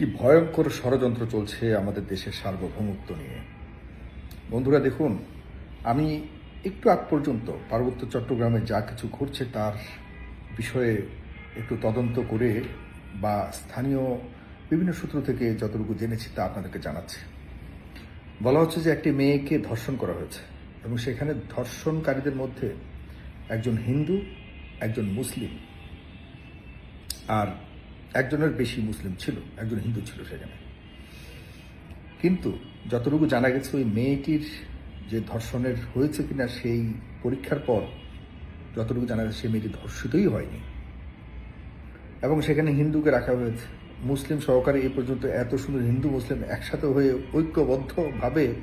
কি ভয়ঙ্কর ষড়যন্ত্র চলছে আমাদের দেশের সার্বভৌমত্ব নিয়ে। বন্ধুরা, দেখুন, আমি একটু আগ পর্যন্ত পার্বত্য চট্টগ্রামে যা কিছু ঘটছে তার বিষয়ে একটু তদন্ত করে বা স্থানীয় বিভিন্ন সূত্র থেকে যতটুকু জেনেছি তা আপনাদেরকে জানাচ্ছি। বলা হচ্ছে যে একটি মেয়েকে ধর্ষণ করা হয়েছে এবং সেখানে ধর্ষণকারীদের মধ্যে একজন হিন্দু, একজন মুসলিম। আর একজনের বেশি মুসলিম ছিল, একজন হিন্দু ছিল সেখানে। কিন্তু যতটুকু জানা গেছে, ওই মেয়েটির যে ধর্ষণের হয়েছে কিনা সেই পরীক্ষার পর যতটুকু জানা গেছে সেই মেয়েটি ধর্ষিতই হয়নি। এবং সেখানে হিন্দুকে রাখা হয়েছে। মুসলিম সহকারে এই পর্যন্ত এত সুন্দর হিন্দু মুসলিম একসাথে হয়ে ঐক্যবদ্ধভাবে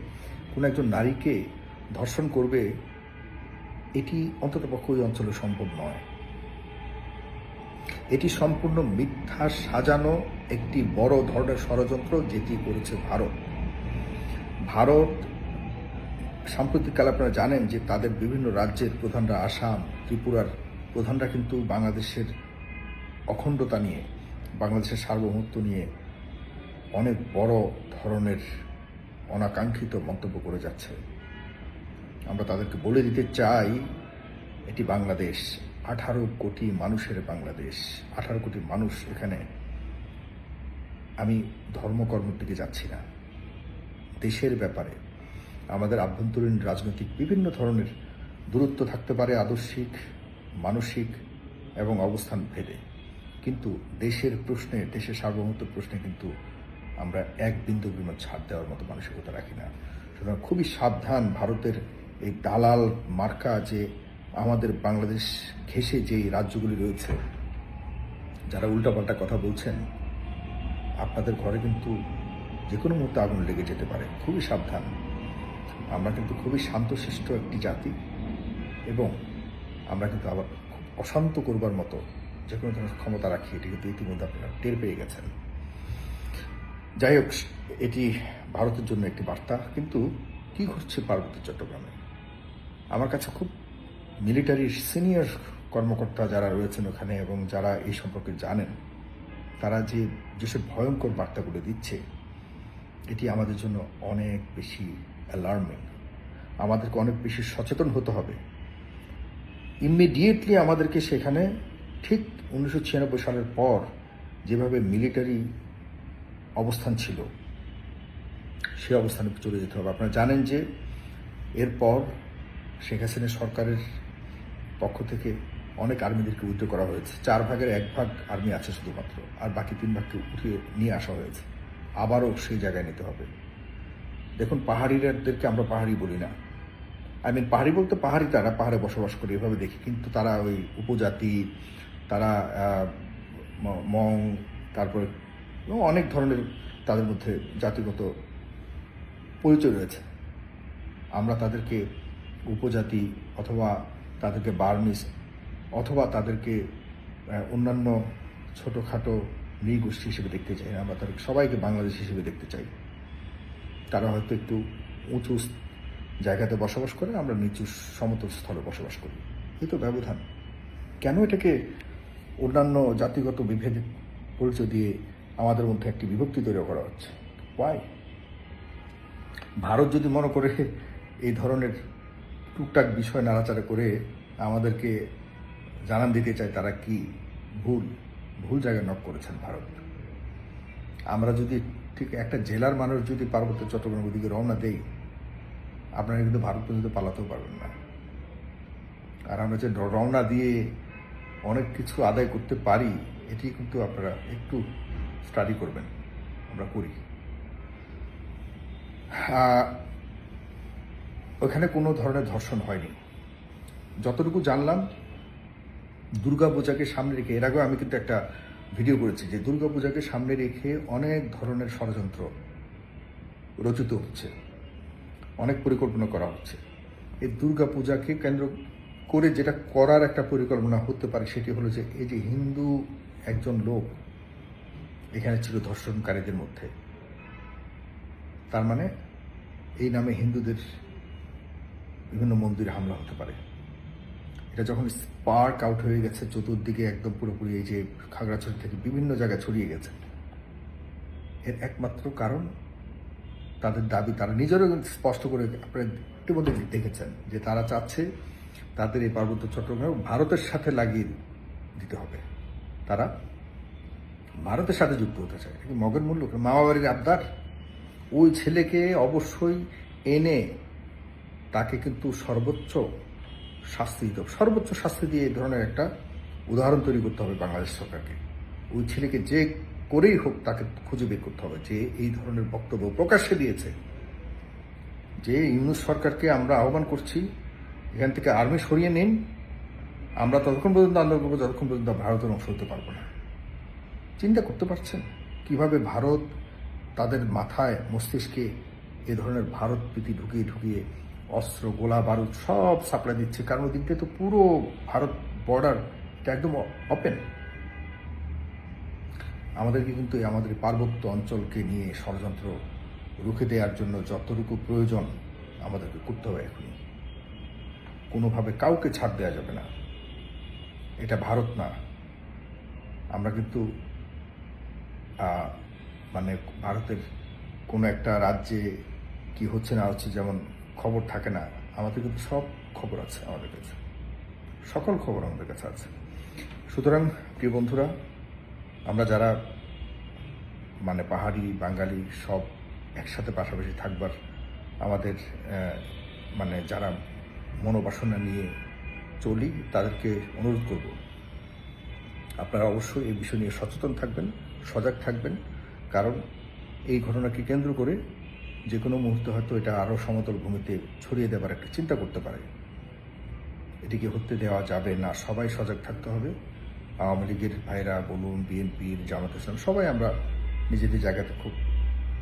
কোনো একজন নারীকে ধর্ষণ করবে, এটি অন্তত পক্ষে ওই অঞ্চলে সম্ভব নয়। এটি সম্পূর্ণ মিথ্যা সাজানো একটি বড় ধরনের ষড়যন্ত্র যেটি করেছে ভারত। ভারত সাম্প্রতিককালে আপনারা জানেন যে তাদের বিভিন্ন রাজ্যের প্রধানরা আসাম, ত্রিপুরার প্রধানরা কিন্তু বাংলাদেশের অখণ্ডতা নিয়ে, বাংলাদেশের সার্বভৌমত্ব নিয়ে অনেক বড় ধরনের অনাকাঙ্ক্ষিত মন্তব্য করে যাচ্ছে। আমরা তাদেরকে বলে দিতে চাই, এটি বাংলাদেশ। আঠারো কোটি মানুষের বাংলাদেশ, আঠারো কোটি মানুষ এখানে। আমি ধর্মকর্মের দিকে যাচ্ছি না। দেশের ব্যাপারে আমাদের আভ্যন্তরীণ রাজনৈতিক বিভিন্ন ধরনের দূরত্ব থাকতে পারে আদর্শিক, মানসিক এবং অবস্থান ভেদে। কিন্তু দেশের প্রশ্নে, দেশের সার্বভৌমত্ব প্রশ্নে কিন্তু আমরা এক বিন্দু বিমত ছাড় দেওয়ার মতো মানসিকতা রাখি না। সুতরাং খুবই সাবধান ভারতের এই দালাল মার্কা যে আমাদের বাংলাদেশ ঘেঁষে যে রাজ্যগুলি রয়েছে, যারা উল্টাপাল্টা কথা বলছেন, আপনাদের ঘরে কিন্তু যে কোনো মুহূর্তে আগুন লেগে যেতে পারে। খুবই সাবধান। আমরা কিন্তু খুবই শান্তশিষ্ট একটি জাতি এবং আমরা কিন্তু আবার খুব অশান্ত করবার মতো যে কোনো ধরনের ক্ষমতা রাখি, এটি কিন্তু ইতিমধ্যে আপনারা টের পেয়ে গেছেন। যাই হোক, এটি ভারতের জন্য একটি বার্তা। কিন্তু কি ঘটছে পার্বত্য চট্টগ্রামে? আমার কাছে খুব মিলিটারির সিনিয়র কর্মকর্তা যারা রয়েছেন ওখানে এবং যারা এই সম্পর্কে জানেন, তারা যে যেসব ভয়ঙ্কর বার্তাগুলো দিচ্ছে, এটি আমাদের জন্য অনেক বেশি অ্যালার্মিং আমাদেরকে অনেক বেশি সচেতন হতে হবে। ইমিডিয়েটলি আমাদেরকে সেখানে ঠিক উনিশশো ছিয়ানব্বই সালের পর যেভাবে মিলিটারি অবস্থান ছিল, সে অবস্থানে চলে যেতে হবে। আপনারা জানেন যে এরপর শেখ হাসিনা সরকারের পক্ষ থেকে অনেক আর্মিদেরকে উইথড্র করা হয়েছে। চার ভাগের এক ভাগ আর্মি আছে শুধুমাত্র, আর বাকি তিন ভাগকে উঠিয়ে নিয়ে আসা হয়েছে। আবারও সেই জায়গায় নিতে হবে। দেখুন পাহাড়িরাদেরকে আমরা পাহাড়ি বলি না। আই মিন পাহাড়ি বলতে পাহাড়ি তারা পাহাড়ে বসবাস করে, এভাবে দেখি। কিন্তু তারা ওই উপজাতি, তারা মং, তারপরে অনেক ধরনের তাদের মধ্যে জাতিগত পরিচয় রয়েছে। আমরা তাদেরকে উপজাতি অথবা তাদেরকে বার্মিস অথবা তাদেরকে অন্যান্য ছোটোখাটো নৃগোষ্ঠী হিসেবে দেখতে চাই না আমরা তাদেরকে সবাইকে বাংলাদেশ হিসেবে দেখতে চাই। তারা হয়তো একটু উঁচু জায়গাতে বসবাস করে, আমরা নিচু সমতল স্থলে বসবাস করি। এই তো ব্যবধান। কেন এটাকে অন্যান্য জাতিগত বিভেদ পরিচয় দিয়ে আমাদের মধ্যে একটি বিভক্তি তৈরি করা হচ্ছে? ওয়াই ভারত যদি মনে করে এই ধরনের টুকটাক বিষয় নাড়াচাড়া করে আমাদেরকে জানান দিতে চায় তারা কি ভুল ভুল জায়গায় নক করেছেন ভারত। আমরা যদি ঠিক একটা জেলার মানুষ যদি পার্বত্য চট্টগ্রামের দিকে রওনা দেই, আপনারা কিন্তু ভারত পর্যন্ত পালাতেও পারবেন না। আর আমরা যে রওনা দিয়ে অনেক কিছু আদায় করতে পারি, এটি কিন্তু আপনারা একটু স্টাডি করবেন। আমরা করি। ওখানে কোনো ধরনের ধর্ষণ হয়নি। যতটুকু জানলাম, দুর্গা পূজাকে সামনে রেখে, এর আগেও আমি কিন্তু একটা ভিডিও করেছি যে দুর্গা পূজাকে সামনে রেখে অনেক ধরনের ষড়যন্ত্র রচিত হচ্ছে, অনেক পরিকল্পনা করা হচ্ছে। এই দুর্গা পূজাকে কেন্দ্র করে যেটা করার একটা পরিকল্পনা হতে পারে সেটি হলো যে এই যে হিন্দু একজন লোক এখানে ছিল ধর্ষণকারীদের মধ্যে, তার মানে এই নামে হিন্দুদের বিভিন্ন মন্দিরে হামলা হতে পারে। এটা যখন স্পার্ক আউট হয়ে গেছে, চতুর্দিকে একদম পুরোপুরি এই যে খাগড়াছড়ি থেকে বিভিন্ন জায়গায় ছড়িয়ে গেছে। এর একমাত্র কারণ, তাদের দাবি, তারা নিজেরও স্পষ্ট করে আপনারা ইতিমধ্যে দেখেছেন যে তারা চাচ্ছে তাদের এই পার্বত্য চট্টগ্রাম ভারতের সাথে লাগিয়ে দিতে হবে। তারা ভারতের সাথে যুক্ত হতে চায়। মগের মূল্য? মামা বাড়ির আবদার? ওই ছেলেকে অবশ্যই এনে তাকে কিন্তু সর্বোচ্চ শাস্তি দিতে হবে। সর্বোচ্চ শাস্তি দিয়ে এই ধরনের একটা উদাহরণ তৈরি করতে হবে বাংলাদেশ সরকারকে। ওই ছেলেকে যে করেই হোক তাকে খুঁজে বের করতে হবে। যে এই ধরনের বক্তব্য প্রকাশ্যে দিয়েছে, যে ইউনুস সরকারকে আমরা আহ্বান করছি, এখান থেকে আর্মি সরিয়ে নিন, আমরা ততক্ষণ পর্যন্ত আন্দোলন করব, যতক্ষণ পর্যন্ত ভারতের অংশ হতে পারব না। চিন্তা করতে পারছেন? কীভাবে ভারত তাদের মাথায় মস্তিষ্কে এ ধরনের ভারত প্রীতি ঢুকিয়ে ঢুকিয়ে অস্ত্র, গোলা, বারুদ সব সাপ্লাই দিচ্ছে। কারণ ওদিক দিয়ে তো পুরো ভারত বর্ডার একদম ওপেন আমাদেরকে কিন্তু আমাদের পার্বত্য অঞ্চলকে নিয়ে ষড়যন্ত্র রুখে দেওয়ার জন্য যতটুকু প্রয়োজন আমাদেরকে করতে হবে এখনই। কোনোভাবে কাউকে ছাড় দেওয়া যাবে না। এটা ভারত না। আমরা কিন্তু মানে ভারতের কোনো একটা রাজ্যে কি হচ্ছে না হচ্ছে যেমন খবর থাকে না। আমাদের কিন্তু সব খবর আছে আমাদের কাছে। সকল খবর আমাদের কাছে আছে। সুতরাং প্রিয় বন্ধুরা, আমরা যারা মানে পাহাড়ি, বাঙালি, সব একসাথে পাশাপাশি থাকবার আমাদের মানে যারা মনোবাসনা নিয়ে চলি, তাদেরকে অনুরোধ করব, আপনারা অবশ্যই এই বিষয় নিয়ে সচেতন থাকবেন, সজাগ থাকবেন। কারণ এই ঘটনাকে কেন্দ্র করে যে কোনো মুহূর্তে হয়তো এটা আরও সমতল ভূমিতে ছড়িয়ে দেওয়ার একটা চিন্তা করতে পারে। এটিকে হতে দেওয়া যাবে না, সবাই সজাগ থাকতে হবে। আওয়ামী লীগের ভাইরা বলুন, বিএনপির, জামাত ইসলাম সবাই আমরা নিজেদের জায়গাতে খুব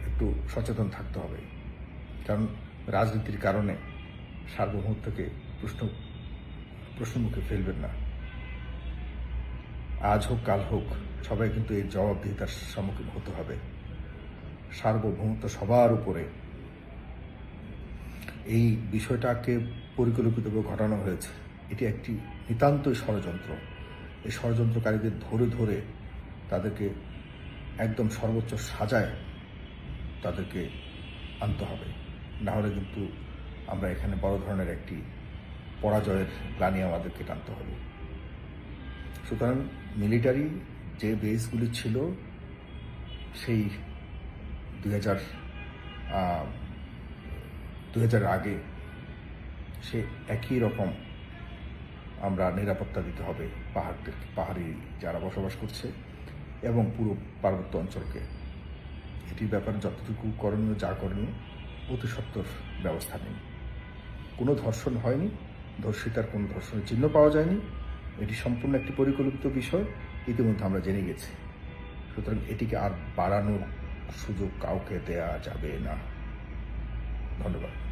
একটু সচেতন থাকতে হবে। কারণ রাজনীতির কারণে সার্বভৌমত্বকে প্রশ্ন প্রশ্নমুখে ফেলবেন না। আজ হোক, কাল হোক, সবাই কিন্তু এই জবাবদিহিতার সম্মুখীন হতে হবে। সার্বভৌমত্ব সবার উপরে। এই বিষয়টাকে পরিকল্পিতভাবে ঘটানো হয়েছে। এটি একটি নিতান্তই ষড়যন্ত্র। এই ষড়যন্ত্রকারীদের ধরে ধরে তাদেরকে একদম সর্বোচ্চ সাজায় তাদেরকে আনতে হবে। নাহলে কিন্তু আমরা এখানে বড় ধরনের একটি পরাজয়ের প্ল্যানে আমাদেরকে টানতে হবে। সুতরাং মিলিটারি যে বেসগুলি ছিল, সেই দুই হাজার দুই হাজার আগে সে একই রকম আমরা নিরাপত্তা দিতে হবে পাহাড়দের, পাহাড়ি যারা বসবাস করছে এবং পুরো পার্বত্য অঞ্চলকে। এটির ব্যাপারে যতটুকু করণীয়, যা করণীয়, অতি সত্বর ব্যবস্থা নেই কোনো ধর্ষণ হয়নি, ধর্ষিতার কোনো ধর্ষণের চিহ্ন পাওয়া যায়নি। এটি সম্পূর্ণ একটি পরিকল্পিত বিষয়, ইতিমধ্যে আমরা জেনে গেছি। সুতরাং এটিকে আর বাড়ানোর সুযোগ কাউকে দেয়া যাবে না। ধন্যবাদ।